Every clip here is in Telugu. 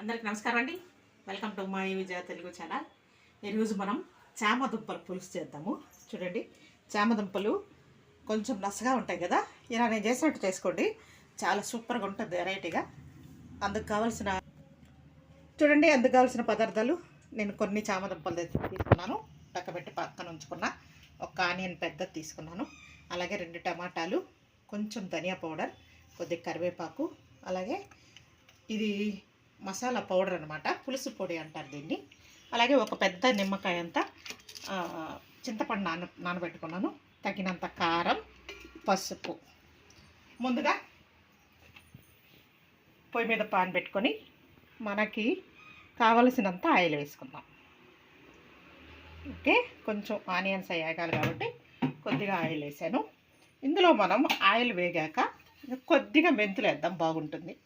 అందరికి నమస్కారం అండి. వెల్కమ్ టు మా విజయ తెలుగు ఛానల్ ఈరోజు మనం చామదుంపలు పులుసు చేద్దాము. చూడండి చామదుంపలు కొంచెం నసగా ఉంటాయి కదా? ఇలా నేను చేసినట్టు చేసుకోండి. చాలా సూపర్గా ఉంటుంది వెరైటీగా. అందుకు కావాల్సిన చూడండి అందుకు కావాల్సిన పదార్థాలు. నేను కొన్ని చామదుంపలు తీసుకున్నాను. పక్కబెట్టి పక్కన ఉంచుకున్న ఒక ఆనియన్ పెద్దది తీసుకున్నాను. అలాగే రెండు టమాటాలు కొంచెం ధనియా పౌడర్ కొద్దిగా కరివేపాకు అలాగే ఇది మసాలా పౌడర్ అనమాట పులుసు పొడి అంటారు దీన్ని. అలాగే ఒక పెద్ద నిమ్మకాయ అంతా చింతపండు నాన నానబెట్టుకున్నాను. తగినంత కారం పసుపు. ముందుగా పొయ్యి మీద పాన్ పెట్టుకొని మనకి కావలసినంత ఆయిల్ వేసుకుందాం. ఓకే? కొంచెం ఆనియన్స్ అయ్యాగాలి కాబట్టి కొద్దిగా ఆయిల్ వేసాను. ఇందులో మనం ఆయిల్ వేగాక కొద్దిగా మెంతులు వేద్దాం బాగుంటుంది.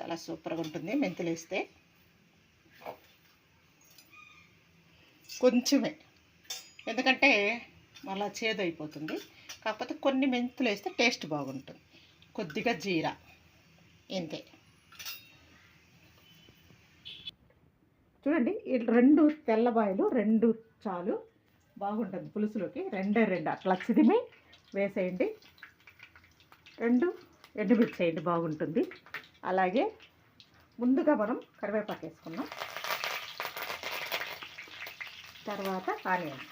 చాలా సూపర్గా ఉంటుంది మెంతులు వేస్తే. కొంచెమే. ఎందుకంటే మళ్ళా చేదు అయిపోతుంది. కాకపోతే కొన్ని మెంతులు వేస్తే టేస్ట్ బాగుంటుంది. కొద్దిగా జీరా. ఇంతే. చూడండి రెండు తెల్లబాయలు రెండు చాలు బాగుంటుంది పులుసులోకి. రెండే రెండు. అట్లా చిదిమి వేసేయండి. రెండు ఎండుమిర్చి వేయండి బాగుంటుంది. అలాగే ముందుగా మనం కరివేపాకు వేసుకున్నాం తర్వాత ఆనియన్స్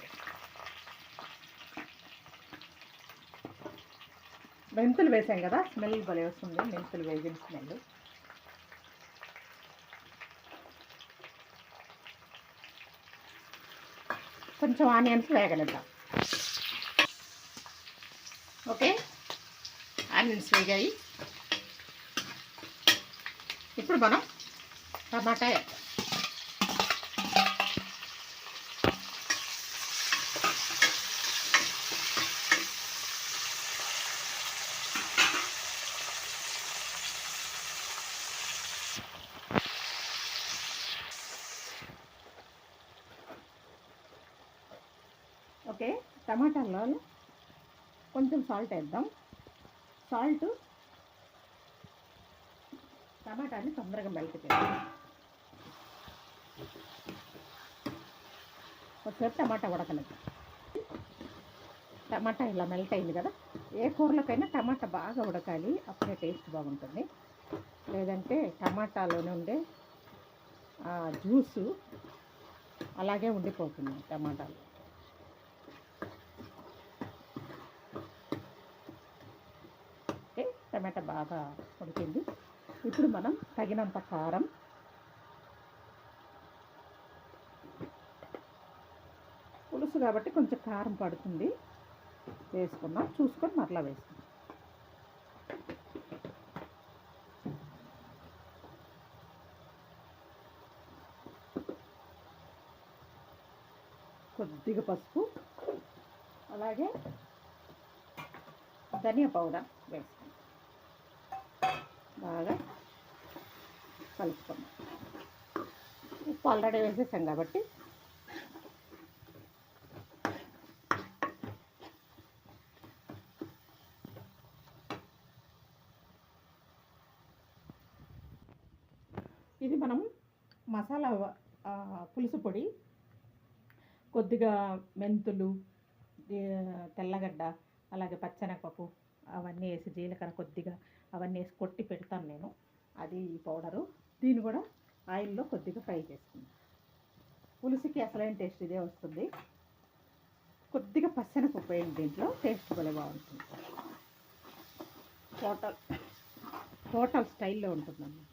మెంతులు వేసాం కదా స్మెల్ భలే వస్తుంది. మెంతులు వేసిన స్మెల్. కొంచెం ఆనియన్స్ వేగనిద్దాం. ఓకే? ఆనియన్స్ వేగాయి. ఇప్పుడు మనం టమాటా వేద్దాం ఓకే టమాటాలలో కొంచెం సాల్ట్ వేద్దాం. సాల్ట్ టమాటాని తొందరగా మెల్ట్ ఒకసారి టమాటా ఉడకలేదు టమాటా ఇలా మెల్ట్ అయింది కదా ఏ కూరలకైనా టమాటా బాగా ఉడకాలి అప్పుడే టేస్ట్ బాగుంటుంది. లేదంటే టమాటాలోనే ఉండే ఆ జ్యూసు అలాగే ఉండిపోతుంది టమాటాలు. టమాటా బాగా ఉడికింది. ఇప్పుడు మనం తగినంత కారం పులుసు కాబట్టి కొంచెం కారం పడుతుంది. వేసుకున్నాం చూసుకొని మరలా వేసుకున్నాం కొద్దిగా పసుపు అలాగే ధనియా పౌడర్ వేసుకున్నాం బాగా కలుపుకుందాం. ఉప్పు ఆల్రెడీ వేసేసాం కాబట్టి ఇది మనం మసాలా పులుసు పొడి కొద్దిగా మెంతులు తెల్లగడ్డ అలాగే పచ్చనపప్పు అవన్నీ వేసి జీలకర్ర కొద్దిగా అవన్నీ వేసి కొట్టి పెడతాను నేను. అది ఈ పౌడరు. దీన్ని కూడా ఆయిల్లో కొద్దిగా ఫ్రై చేసుకుందాం. పులుసుకి అసలైన టేస్ట్ ఇదే వస్తుంది. కొద్దిగా పచ్చెనపప్పు వేయండి దీంట్లో. టేస్ట్ భలే బాగుంటుంది. హోటల్ హోటల్ స్టైల్లో ఉంటుంది అన్నమాట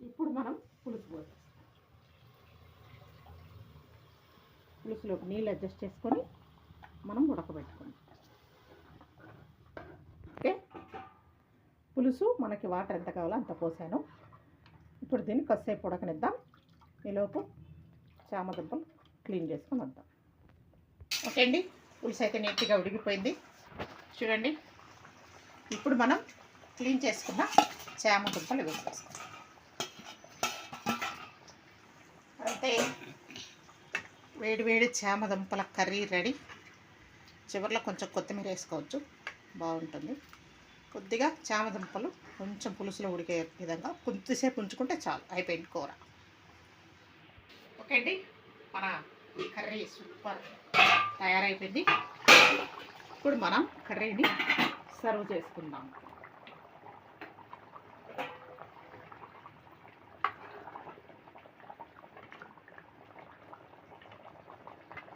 ఇప్పుడు మనం పులుసు పోసేస్తాం. పులుసులోకి నీళ్ళు అడ్జస్ట్ చేసుకొని మనం ఉడకబెట్టుకుందాం ఓకే పులుసు మనకి వాటర్ ఎంత కావాలో అంత పోసాను. ఇప్పుడు దీన్ని కొద్దిసేపు ఉడకనిద్దాం. ఈలోపు చామదుంపలు క్లీన్ చేసుకొని వద్దాం. ఓకే అండి పులుసు అయితే నీట్గా ఉడికిపోయింది. చూడండి ఇప్పుడు మనం క్లీన్ చేసుకున్న చామదుంపలు వేసేస్తాం అయితే వేడి వేడి చామదుంపల కర్రీ రెడీ. చివరిలో కొంచెం కొత్తిమీర వేసుకోవచ్చు. బాగుంటుంది. కొద్దిగా చామదుంపలు కొంచెం పులుసులో ఉడికే విధంగా కొద్దిసేపు ఉంచుకుంటే చాలు అయిపోయింది కూర. ఓకే అండి మన కర్రీ సూపర్ తయారైపోయింది. ఇప్పుడు మనం కర్రీని సర్వ్ చేసుకుందాం.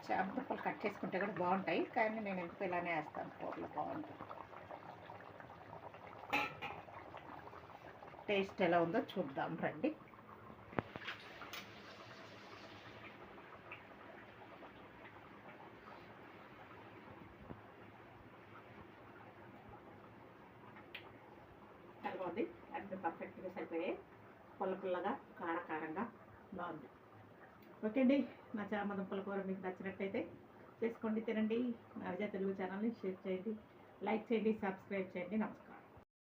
చేపలు కట్ చేసుకుంటే కూడా బాగుంటాయి కానీ నేను ఎందుకు ఇలానే వేస్తాను? కూరలు బాగుంటాయి టేస్ట్ ఎలా ఉందో చూద్దాం రండి. బాగుంది. అన్ని పర్ఫెక్ట్గా సరిపోయాయి. పుల్ల పుల్లగా కారకారంగా బాగుంది. ఓకే అండి. నా చామదుంపల కూర మీకు నచ్చినట్టయితే చేసుకోండి తినండి. నా విజయ తెలుగు ఛానల్ని షేర్ చేయండి. లైక్ చేయండి సబ్స్క్రైబ్ చేయండి. నమస్కారం.